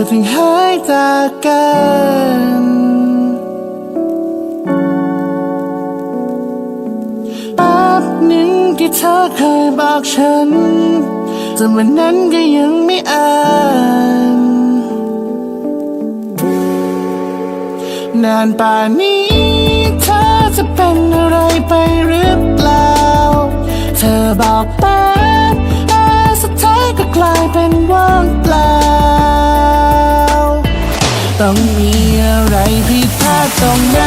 อถึงหายจากกันแป๊บหนึ่งที่เธอเคยบอกฉันแต่วันนั้นก็ยังไม่อ่านนานป่านี้เธอจะเป็นอะไรไปหรือเปล่า เธอบอกไปแต่สุดท้ายก็กลายเป็นว่างเปล่า ต้องมีอะไรที่พลาดตรงไหน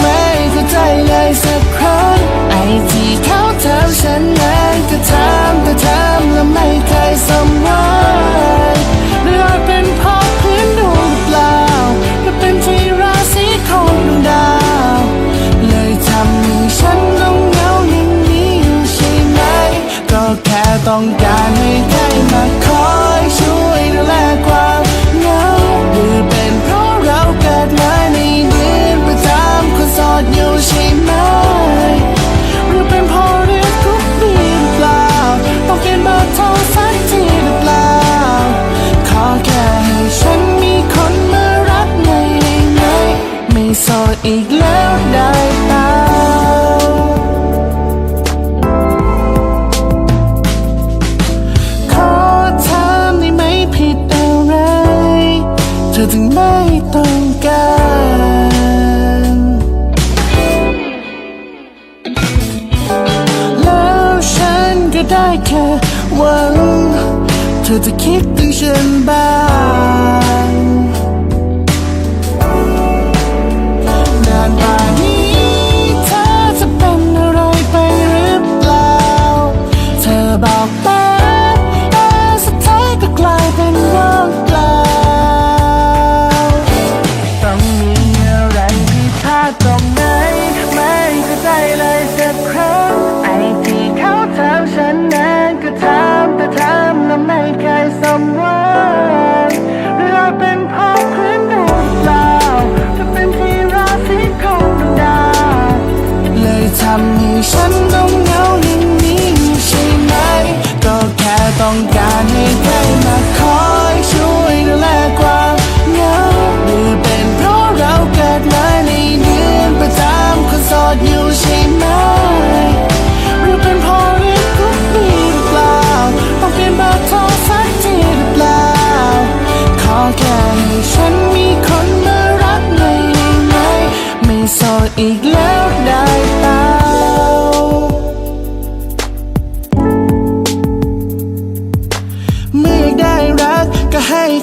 ไม่เข้าใจเลยสักครั้ง ไอที่เขาถามฉันนั้นก็ถามก็ถามแล้วไม่เคยสมหวัง In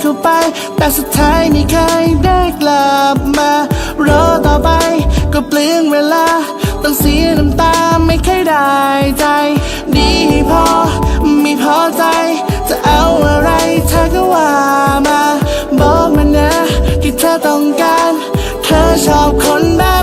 ข้าไป แต่สุดท้ายไม่เคยได้กลับมารอต่อไปก็เปลืองเวลา ต้องเสียน้ำตาไม่เคยได้ใจ ดีพอม่พอใจ จะเอาอะไรเธอก็ว่ามา บอกมานนะที่เธอต้องการ เธอชอบคนแบบ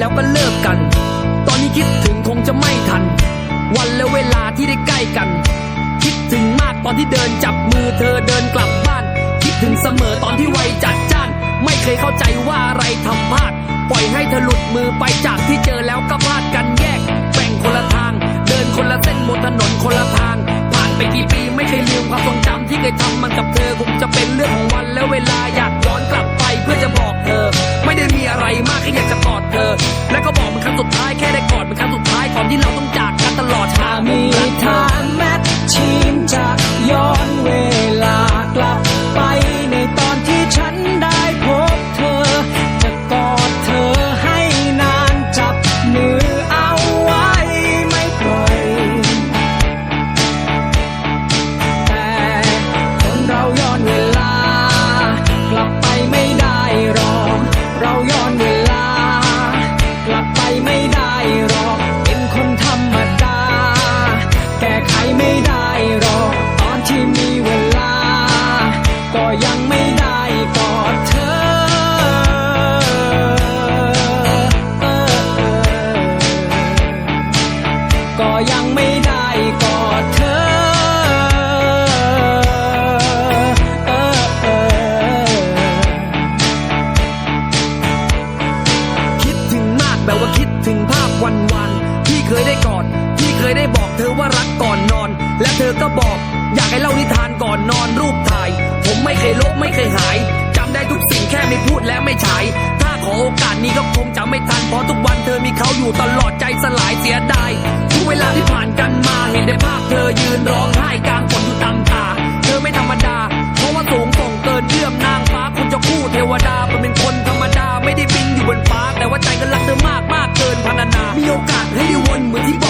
แล้วก็เลิกกัน ตอนนี้คิดถึงคงจะไม่ทัน วันและเวลาที่ได้ใกล้กัน คิดถึงมากตอนที่เดินจับมือเธอเดินกลับบ้าน คิดถึงเสมอตอนที่วัยจัดจ้าน ไม่เคยเข้าใจว่าอะไรทำพลาด ปล่อยให้เธอหลุดมือไปจากที่เจอแล้วก็พลาดกันแยกแบ่งคนละทาง เดินคนละเส้นบนถนนคนละทาง ไปกี่ปีไม่เคยลืมความทรงจำที่เคยทำมันกับเธอคงจะเป็นเรื่องของวันและเวลาอยากย้อนกลับไปเพื่อจะบอกเธอ ไม่ได้มีอะไรมากแค่อยากจะกอดเธอ และก็บอกมันครั้งสุดท้ายแค่ได้กอดมัน ธอก็บอก อยากให้เล่านิทานก่อนนอนรูปถ่าย ผมไม่เคยลบไม่เคยหายจำได้ทุกสิ่งแค่ไม่พูดและไม่ฉาย ถ้าขอโอกาสนี้ก็คงจะไม่ทันเพราะทุกวันเธอมีเขาอยู่ตลอดใจสลายเสียดายทุกเวลาที่ผ่านกันมาเห็นในภาพเธอยืนร้องไห้กลางฝนอยู่ตามตา เธอไม่ธรรมดา เพราะว่าสูงส่งเกินเอื้อมนางฟ้าคุณจะคู่เทวดาเป็นคนธรรมดาไม่ได้บินอยู่บนฟ้า แต่ว่าใจก็รักเธอมากมากเกินพรรณนา มีโอกาสให้ได้วนเหมือนที่บ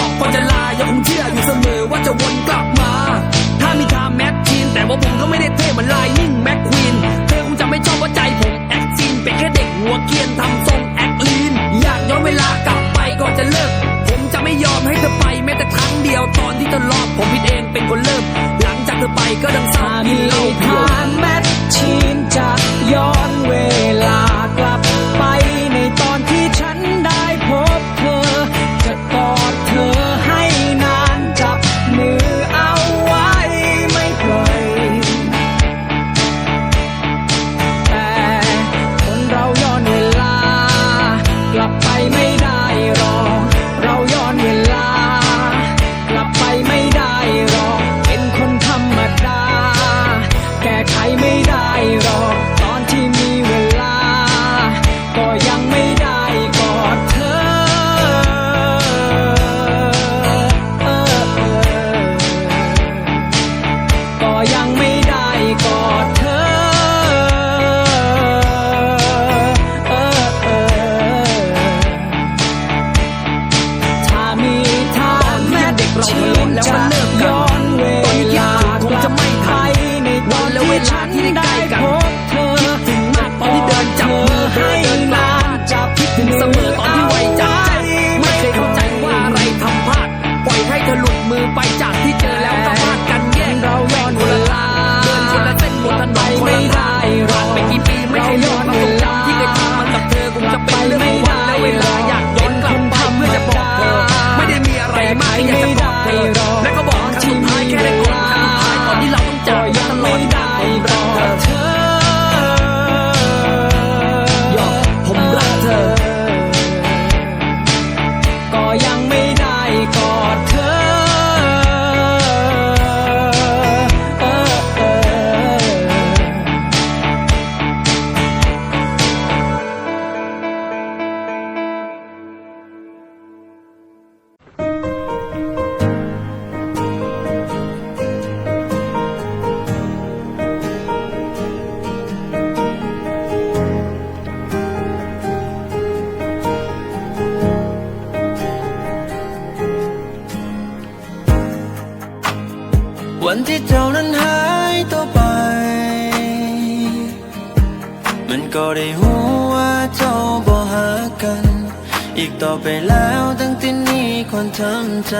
อก ที่นี้ควรทำใจ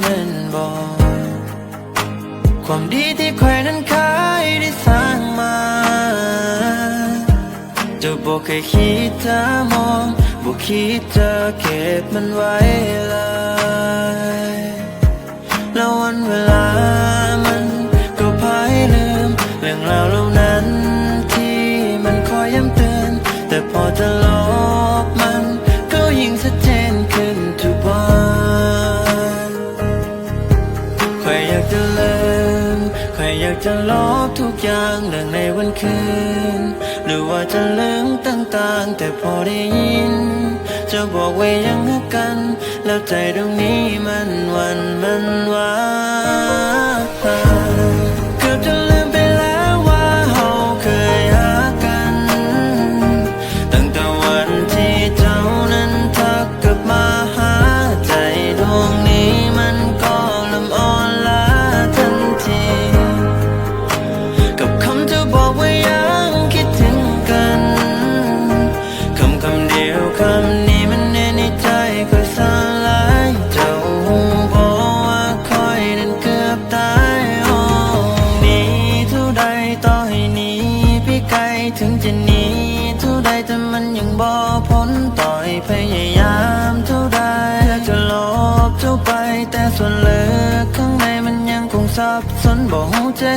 แม่นบอกความดีที่ใครนั้นเคยได้สร้างมาจะบอกเคยคิดจะมองบอกคิดจะเก็บมันไว้เลยแล้ววันเวลามันก็พายลืม เรื่องราวเหล่านั้นที่มันคอยย้ำเตือน แต่พอจะลบมันก็ยิ่งชัด อยากจะลืมใครอยากจะลบทุกอย่างเรื่องในวันคืน หรือว่าจะลืมต่างๆ แต่พอได้ยิน จะบอกไว้ยังรักกัน แล้วใจตรงนี้มันวันมันว่า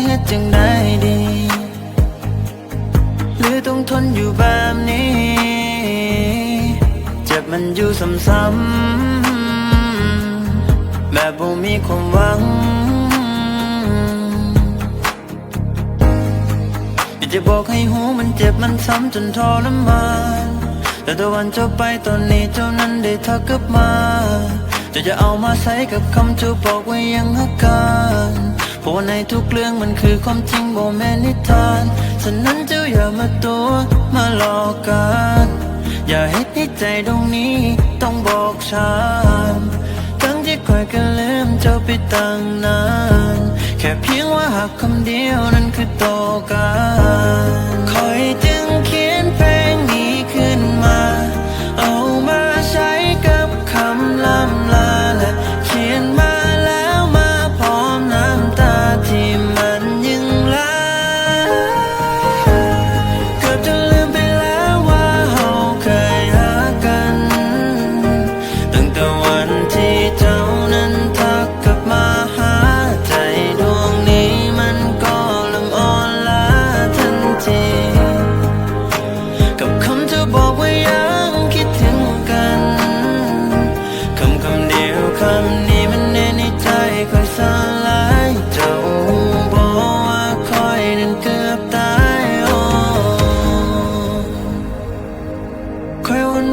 เฮ็ดจังได้ดี หรือต้องทนอยู่แบบนี้ เจ็บมันอยู่ซ้ำๆแบบบ่มีความหวังอยากจะบอกให้หูมันเจ็บมันซ้ำจนทรมานแต่ตะวันจะไปตอนนี้เจ้านั้นได้ทักกลับมา จะจะเอามาใส่กับคำจะบอกไว้ยังหักกัน ราะว่าในทุกเรื่องมันคือความจริงบ่แม่นนิทาน ฉะนั้นเจ้าอย่ามาตัวมาหลอกกัน อย่าให้ในใจตรงนี้ต้องบอกช้ำทั้งที่คอยกันลืมเจ้าไปตั้งนาน แค่เพียงว่าหักคำเดียวนั้นคือโตกัน